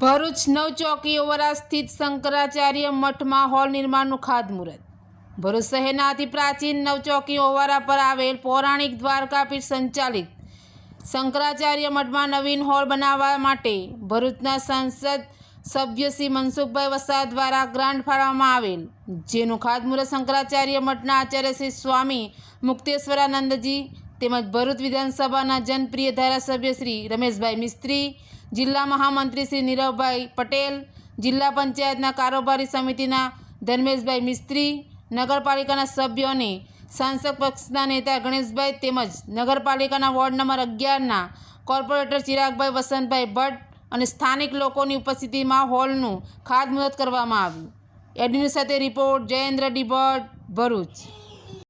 ભરૂચ નવચોકી ઓવરા સ્થિત શંકરાચાર્ય મઠમાં હોલ નિર્માણનું ખાતમુહૂર્ત. ભરૂચ શહેરના અતિ પ્રાચીન નવચોકી ઓવરા પર આવેલ પૌરાણિક દ્વારકાપીઠ સંચાલિત શંકરાચાર્ય મઠમાં નવીન હોલ બનાવવા માટે ભરૂચના સાંસદ સભ્ય શ્રી મનસુખભાઈ વસાવા દ્વારા ગ્રાન્ટ ફાળવવામાં આવેલ. જેનું ખાતમુહૂર્ત શંકરાચાર્ય મઠના આચાર્ય શ્રી સ્વામી મુક્તેશ્વરાનંદજી તેમજ ભરૂચ વિધાનસભાના જનપ્રિય ધારાસભ્ય શ્રી રમેશભાઈ મિસ્ત્રી, જિલ્લા મહામંત્રી શ્રી નીરવભાઈ પટેલ, જિલ્લા પંચાયતના કારોબારી સમિતિના ધર્મેશભાઈ મિસ્ત્રી, નગરપાલિકાના સભ્યો અને સાંસદ પક્ષના નેતા ગણેશભાઈ તેમજ નગરપાલિકાના વોર્ડ નંબર અગિયારના કોર્પોરેટર ચિરાગભાઈ વસંતભાઈ ભટ્ટ અને સ્થાનિક લોકોની ઉપસ્થિતિમાં હોલનું ખાતમુહૂર્ત કરવામાં આવ્યું. એડમિન સાથે રિપોર્ટ જયેન્દ્ર ડી ભટ્ટ ભરૂચ.